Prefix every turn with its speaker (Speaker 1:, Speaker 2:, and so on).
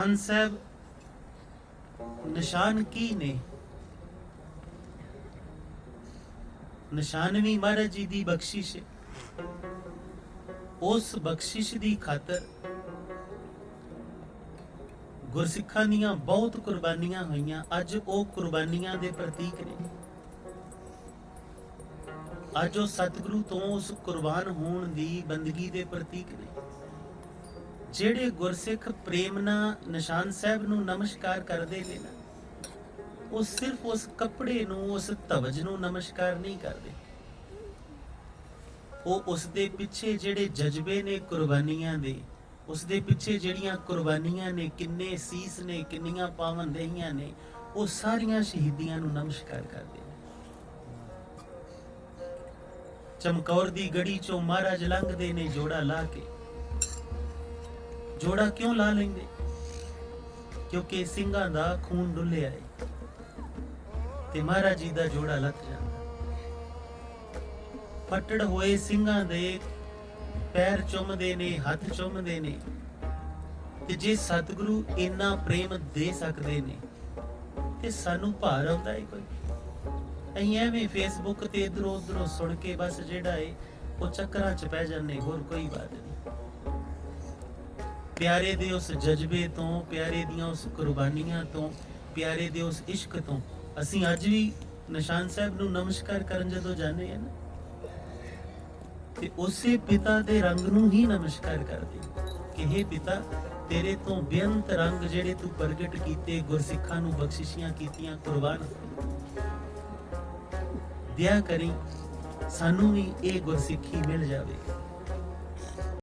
Speaker 1: ਖਾਨ ਸਾਹਿਬ ਨਿਸ਼ਾਨ ਕੀ ਨੇ ਨਿਸ਼ਾਨ ਵੀ ਮਹਾਰਾਜ ਜੀ ਦੀ ਬਖਸ਼ਿਸ਼ ਉਸ ਬਖਸ਼ਿਸ਼ ਦੀ ਖਾਤਰ ਗੁਰਸਿੱਖਾਂ ਦੀਆਂ ਬਹੁਤ ਕੁਰਬਾਨੀਆਂ ਹੋਈਆਂ ਅੱਜ ਉਹ ਕੁਰਬਾਨੀਆਂ ਦੇ ਪ੍ਰਤੀਕ ਨੇ ਅੱਜ ਉਹ ਸਤਿਗੁਰੂ ਤੋਂ ਉਸ ਕੁਰਬਾਨ ਹੋਣ ਦੀ ਬੰਦਗੀ ਦੇ ਪ੍ਰਤੀਕ ਨੇ ਜਿਹੜੇ ਗੁਰਸਿੱਖ ਪ੍ਰੇਮ ਨਾਲ ਨਿਸ਼ਾਨ ਸਾਹਿਬ ਨੂੰ ਨਮਸਕਾਰ ਕਰਦੇ ਨੇ ਨਾ, ਉਹ ਸਿਰਫ ਉਸ ਕੱਪੜੇ ਨੂੰ, ਉਸ ਧਵਜ ਨੂੰ ਨਮਸਕਾਰ ਨਹੀਂ ਕਰਦੇ। ਉਹ ਉਸ ਦੇ ਪਿੱਛੇ ਜਿਹੜੇ ਜਜ਼ਬੇ ਨੇ ਕੁਰਬਾਨੀਆਂ ਦੇ ਉਸ ਦੇ ਪਿੱਛੇ ਜਿਹੜੀਆਂ ਕੁਰਬਾਨੀਆਂ ਨੇ, ਕਿੰਨੇ ਸੀਸ ਨੇ, ਕਿੰਨੀਆਂ ਪਾਵਨ ਦੇਹੀਆਂ ਨੇ, ਉਹ ਸਾਰੀਆਂ ਸ਼ਹੀਦੀਆਂ ਨੂੰ ਨਮਸਕਾਰ ਕਰਦੇ ਨੇ। ਚਮਕੌਰ ਦੀ ਗੜੀ ਚੋਂ ਮਹਾਰਾਜ ਲੰਘਦੇ ਨੇ ਜੋੜਾ ਲਾ ਕੇ। ਜੋੜਾ ਕਿਉਂ ਲਾ ਲੈਂਦੇ? ਕਿਉਂਕਿ ਸਿੰਘਾਂ ਦਾ ਖੂਨ ਡੁੱਲਿਆ ਹੈ ਤੇ ਮਹਾਰਾਜ ਜੀ ਦਾ ਜੋੜਾ ਲੱਥ ਜਾਂਦਾ। ਫੱਟੜ ਹੋਏ ਸਿੰਘਾਂ ਦੇ ਪੈਰ ਚੁੰਮਦੇ ਨੇ, ਹੱਥ ਚੁੰਮਦੇ ਨੇ ਤੇ ਜੇ ਸਤਿਗੁਰੂ ਇੰਨਾ ਪ੍ਰੇਮ ਦੇ ਸਕਦੇ ਨੇ, ਤੇ ਸਾਨੂੰ ਭਾਰ ਆਉਂਦਾ ਏ ਕੋਈ। ਅਸੀਂ ਐਵੇਂ ਫੇਸਬੁੱਕ ਤੇ ਇਧਰੋਂ ਉਧਰੋਂ ਸੁਣ ਕੇ ਬਸ ਜਿਹੜਾ ਏ, ਉਹ ਚੱਕਰਾਂ 'ਚ ਪੈ ਜਾਂਦੇ, ਹੋਰ ਕੋਈ ਬਾਤ ਨਹੀਂ। ਪਿਆਰੇ ਦੇ ਉਸ ਜਜ਼ਬੇ ਤੋਂ, ਪਿਆਰੇ ਦੀਆਂ ਉਸ ਕੁਰਬਾਨੀਆਂ ਤੋਂ, ਪਿਆਰੇ ਦੇ ਉਸ ਇਸ਼ਕ ਤੋਂ, ਅਸੀਂ ਅੱਜ ਵੀ ਨਿਸ਼ਾਨ ਸਾਹਿਬ ਨੂੰ ਨਮਸਕਾਰ ਕਰਨ ਜਦੋਂ ਜਾਂਦੇ ਹਾਂ ਨਾ, ਤੇ ਉਸੇ ਪਿਤਾ ਦੇ ਰੰਗ ਨੂੰ ਹੀ ਨਮਸਕਾਰ ਕਰਦੇ ਕਿ हे ਪਿਤਾ, ਤੇਰੇ ਤੋਂ ਬੇਅੰਤ ਰੰਗ ਜਿਹੜੇ ਤੂੰ ਪ੍ਰਗਟ ਕੀਤੇ, ਗੁਰਸਿੱਖਾਂ ਨੂੰ ਬਖਸ਼ਿਸ਼ੀਆਂ ਕੀਤੀਆਂ, ਕੁਰਬਾਨ ਦਿਆ ਕਰੀ, ਸਾਨੂੰ ਵੀ ਇਹ ਗੁਰਸਿੱਖੀ ਮਿਲ ਜਾਵੇ।